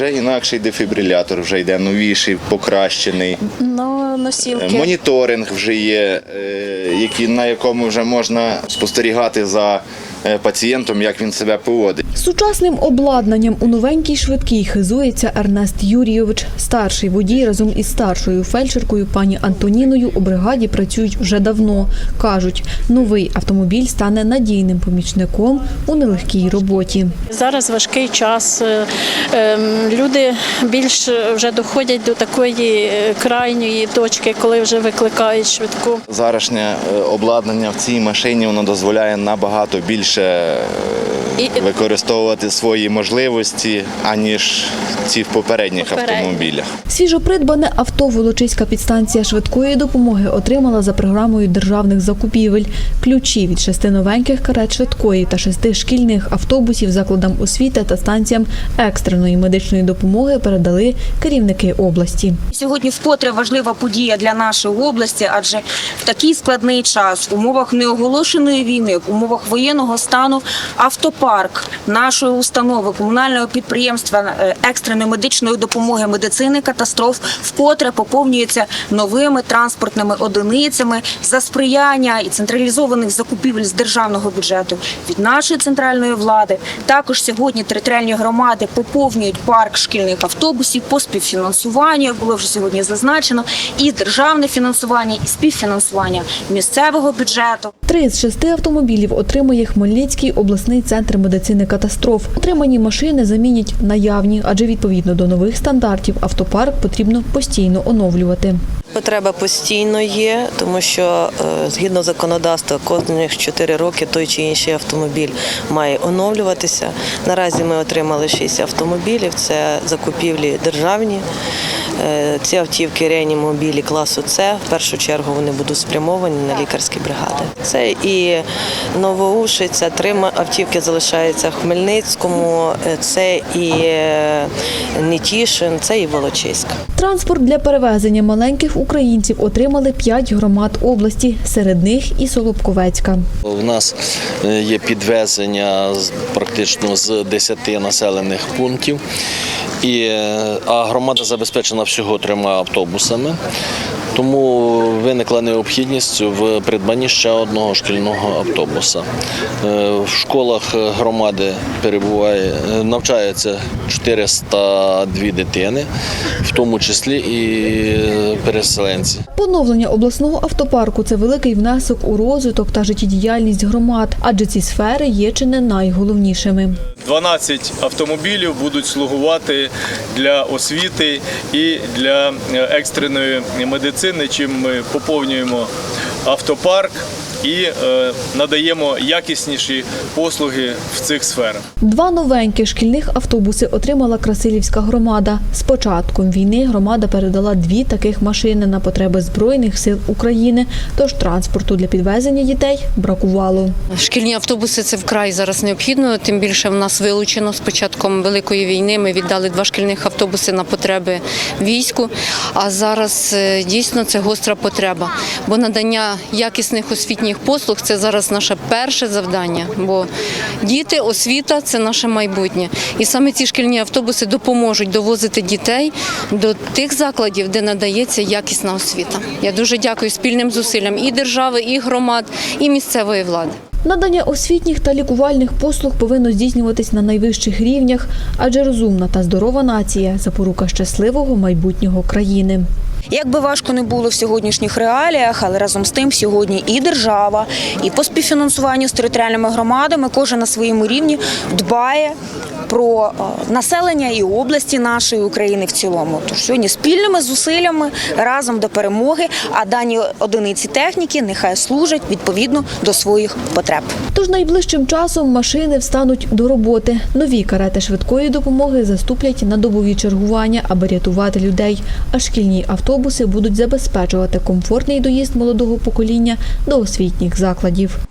Вже інакший дефібрилятор, вже йде новіший, покращений. Ну, носілки. Моніторинг вже є, е, який, на якому вже можна спостерігати за е, пацієнтом, як він себе поводить. Сучасним обладнанням у новенькій швидкій хизується Ернест Юрійович. Старший водій разом із старшою фельдшеркою пані Антоніною у бригаді працюють вже давно. Кажуть, новий автомобіль стане надійним помічником у нелегкій роботі. Зараз важкий час. е, ем, Люди більш вже доходять до такої е, крайньої точки, коли вже викликають швидку. Зарашнє е, обладнання в цій машині воно дозволяє набагато більше е, І- використовувати свої можливості, аніж ці в попередніх Попередні. автомобілях. Свіжопридбане авто Волочиська підстанція швидкої допомоги отримала за програмою державних закупівель. Ключі від шести новеньких карет швидкої та шести шкільних автобусів закладам освіти та станціям екстреної медичної допомоги передали керівники області. Сьогодні вкотре важлива подія для нашої області, адже в такий складний час, в умовах неоголошеної війни, в умовах воєнного стану, автопарк нашої установи, комунального підприємства е, екстреної медичної допомоги медицини катастроф вкотре поповнюється новими транспортними одиницями за сприяння і централізованих закупівель з державного бюджету від нашої центральної влади. Також сьогодні територіальні громади поповнюють парк шкільних автобусів по співфінансуванню, було вже сьогодні зазначено, і державне фінансування, і співфінансування місцевого бюджету. Три з шести автомобілів отримує Хмельницький обласний центр медицини катастроф. Отримані машини замінять наявні, адже відповідно до нових стандартів автопарк потрібно постійно оновлювати. Потреба постійно є, тому що е, згідно законодавства, кожних 4 роки той чи інший автомобіль має оновлюватися. Наразі ми отримали 6 автомобілів. Це закупівлі державні. Е, Ці автівки реанімобілі класу С. В першу чергу вони будуть спрямовані на лікарські бригади. Це і Новоушиця, три автівки залишаються в Хмельницькому, е, це і е, Нетішин, це і Волочиськ. Транспорт для перевезення маленьких українців отримали п'ять громад області, серед них і Солобковецька. У нас є підвезення практично з 10 населених пунктів, і, е, а громада забезпечена всього трьома автобусами. Тому виникла необхідність в придбанні ще одного шкільного автобуса. Е, В школах громади перебуває, е, навчається 402 дитини, в тому числі і переселенці. Поновлення обласного автопарку це великий внесок у розвиток та життєдіяльність громад, адже ці сфери є чи не найголовнішими. 12 автомобілів будуть слугувати для освіти і для е, екстреної медицини, чим ми поповнюємо автопарк і е, надаємо якісніші послуги в цих сферах. Два новенькі шкільних автобуси отримала Красилівська громада. З початком війни громада передала дві таких машини на потреби Збройних сил України, тож транспорту для підвезення дітей бракувало. Шкільні автобуси це вкрай зараз необхідно. Тим більше в нас вилучено з початком великої війни. Ми віддали два шкільних автобуси на потреби війську. А зараз е, дійсно це гостра потреба. Бо надання якісних освітніх послуг це зараз наше перше завдання. Бо діти, освіта це наше майбутнє. І саме ці шкільні автобуси допоможуть довозити дітей до тих закладів, де надається якісна освіта. Я дуже дякую спільним зусиллям і держави, і громад, і місцевої влади. Надання освітніх та лікувальних послуг повинно здійснюватись на найвищих рівнях, адже розумна та здорова нація запорука щасливого майбутнього країни. Як би важко не було в сьогоднішніх реаліях, але разом з тим сьогодні і держава, і по співфінансуванню з територіальними громадами кожен на своєму рівні дбає про е, населення і області нашої України в цілому. Тож сьогодні спільними зусиллями разом до перемоги, а дані одиниці техніки нехай служать відповідно до своїх потреб. Тож найближчим часом машини встануть до роботи. Нові карети швидкої допомоги заступлять на добові чергування, аби рятувати людей. А шкільні автобуси будуть забезпечувати комфортний доїзд молодого покоління до освітніх закладів.